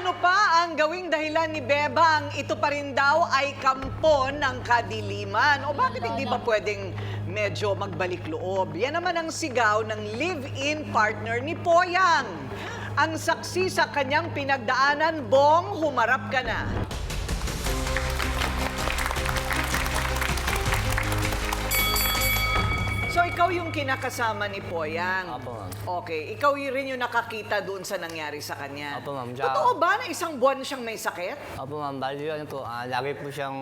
ano pa ang gawing dahilan ni Bebang? Ito pa rin daw ay kampo ng kadiliman. O bakit hindi ba pwedeng medyo magbalik loob? Yan naman ang sigaw ng live-in partner ni Poyang. Ang saksi sa kanyang pinagdaanan, Bong, humarap ka na. Ikaw yung kinakasama ni Poyang. Opo, ma'am. Okay, ikaw y- rin yung nakakita doon sa nangyari sa kanya. Opo, ma'am. Tsaka- Totoo ba na isang buwan siyang may sakit? Opo ma'am, bali ano po, ah, lagi po siyang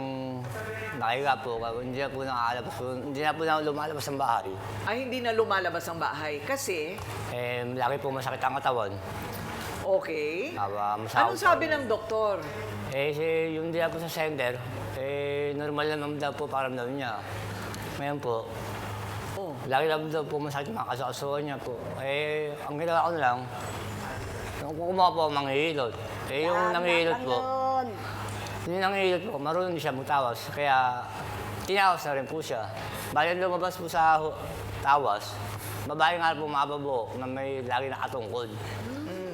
nakahiga po. Kaya Hindi na po nakakalabas po, hindi na po na lumalabas ng bahay. Ay, hindi na lumalabas ang bahay. Kasi, Eh, lagi po masakit ang katawan. okay. Aba, Anong sabi ng doktor? Eh, si, yung di po sa center, eh, normal naman daw po paramdam niya. Ngayon po. Lagi lang daw po masakit mga kasakasuhan niya po. Eh, ang ginawa ko na lang, yung kumuha po, manghihilot. Eh, yung nanghihilot po, yung nanghihilot po, marunong siya magtawas. Kaya, tinawas na rin po siya. Bali lumabas po sa tawas, babae nga po mababo na may lagi nakatungkod.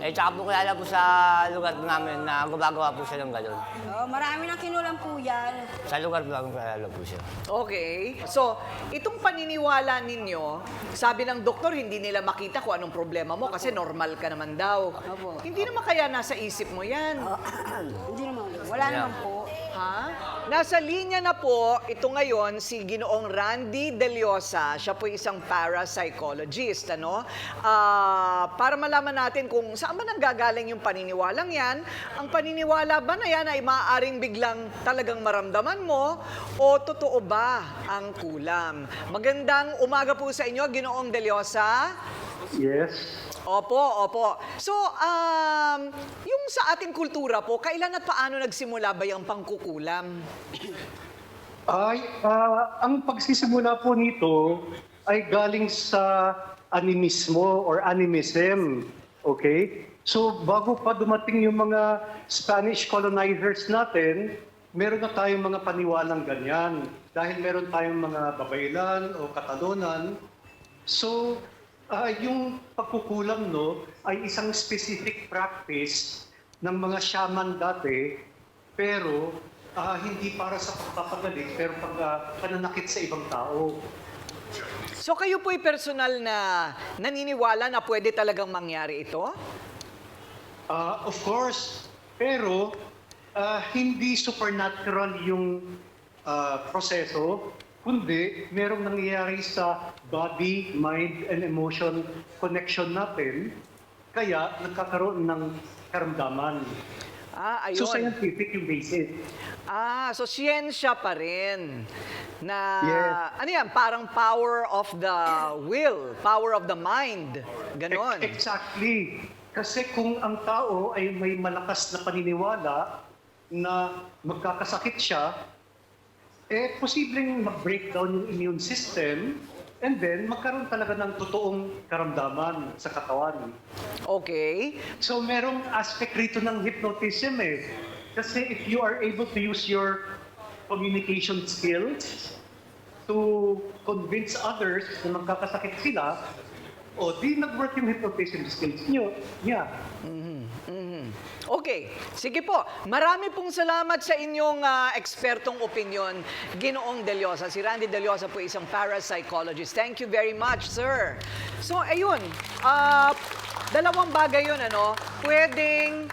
Eh, tsaka po kilala po sa lugar po namin na gumagawa po siya ng gano'n. Oh, marami nang kinulang po yan. Sa lugar po namin kilala po siya. Okay. So, itong paniniwala ninyo, sabi ng doktor, hindi nila makita kung anong problema mo kasi normal ka naman daw. Opo. Hindi naman kaya nasa isip mo yan. Hindi naman. Wala naman po. Ha? Nasa linya na po, ito ngayon, si Ginoong Randy Deliosa. Siya po isang parapsychologist, ano? Ah, para malaman natin kung saan ba nanggagaling yung paniniwalang yan. Ang paniniwala ba na yan ay maaaring biglang talagang maramdaman mo o totoo ba ang kulam? Magandang umaga po sa inyo, Ginoong Deliosa. Yes. Opo, opo. So, um, yung sa ating kultura po, kailan at paano nagsimula ba yung pangkukulam? Ay, ah, ang pagsisimula po nito ay galing sa animismo or animism. Okay? So, bago pa dumating yung mga Spanish colonizers natin, meron na tayong mga paniwalang ganyan. Dahil meron tayong mga babaylan o katalunan. So, ah, yung pagkukulam no, ay isang specific practice ng mga shaman dati, pero ah, hindi para sa pagpapagaling, pero pag ah, pananakit sa ibang tao. So kayo po'y personal na naniniwala na pwede talagang mangyari ito? Ah, of course, pero ah, hindi supernatural yung ah, proseso, kundi merong nangyayari sa body, mind, and emotion connection natin, kaya nagkakaroon ng karamdaman. Ah, So ayun. scientific yung basis. Ah, so siyensya pa rin. Na, Yes. ano yan, parang power of the will, power of the mind. Ganon. Ex- Exactly. Kasi kung ang tao ay may malakas na paniniwala na magkakasakit siya, eh posibleng mag-breakdown yung immune system and then magkaroon talaga ng totoong karamdaman sa katawan. Okay. So merong aspect rito ng hypnotism eh. Kasi if you are able to use your communication skills to convince others na magkakasakit sila, o di nag-work yung hypnotism skills nyo, yeah. Mhm. Okay, sige po. Marami pong salamat sa inyong ah, ekspertong opinion, Ginoong Deliosa. Si Randy Deliosa po isang parapsychologist. Thank you very much, sir. So, ayun. ah, dalawang bagay yun, ano? Pwedeng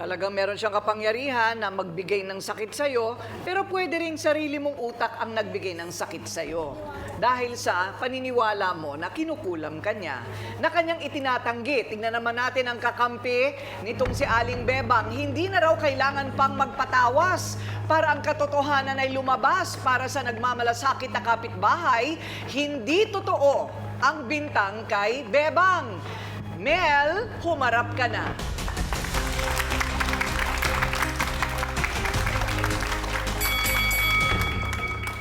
talagang meron siyang kapangyarihan na magbigay ng sakit sa'yo, pero pwede rin sarili mong utak ang nagbigay ng sakit sa'yo. Dahil sa paniniwala mo na kinukulam ka niya, na kanyang itinatanggi. Tingnan naman natin ang kakampi nitong si Aling Bebang. Hindi na raw kailangan pang magpatawas para ang katotohanan ay lumabas para sa nagmamalasakit na kapitbahay. Hindi totoo ang bintang kay Bebang. Mel, humarap ka na.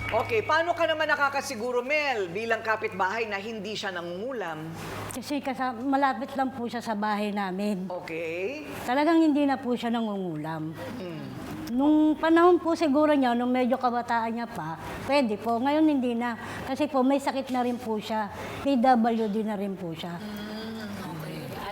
Okay, paano ka naman nakakasiguro, Mel, bilang kapitbahay na hindi siya nangungulam? Kasi kasa, malapit lang po siya sa bahay namin. Okay? Talagang hindi na po siya nangungulam. Nung panahon po siguro niya, nung medyo kabataan niya pa, pwede po. Ngayon hindi na. Kasi po may sakit na rin po siya. PWD na rin po siya. Ate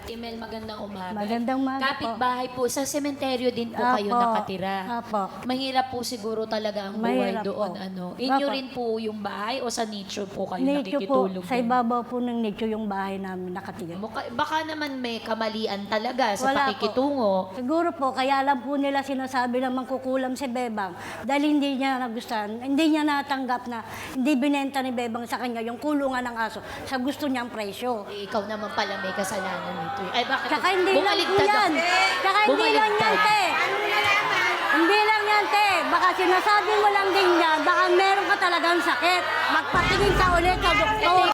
Mel, magandang umaga. Magandang umaga po. Kapit-bahay po. Sa sementeryo din po kayo Apo. nakatira. Apo. Mahirap po siguro talaga ang buhay Mahirap doon. po. Ano. Inyo Apo. rin po yung bahay o sa nicho po kayo Nicho po, nakikitulog? sa din? ibabaw po ng nicho yung bahay namin nakatira. Mukha- baka naman may kamalian talaga sa Wala pakikitungo. Siguro po, kaya lang po nila sinasabi na mangkukulam si Bebang dahil hindi niya nagustuhan, hindi niya natanggap na hindi binenta ni Bebang sa kanya yung kulungan ng aso sa gusto niyang presyo. Eh, ikaw naman pala may kasalanan nito. eh. Ay, bakit? Tsaka hindi lang Bumaligtad yan. ako. Tsaka hindi lang yan, Bumaligtad. te. Hindi lang yan, te. Baka sinasabi mo lang din yan, baka meron ka talagang sakit. Magpatingin ka ulit sa doktor.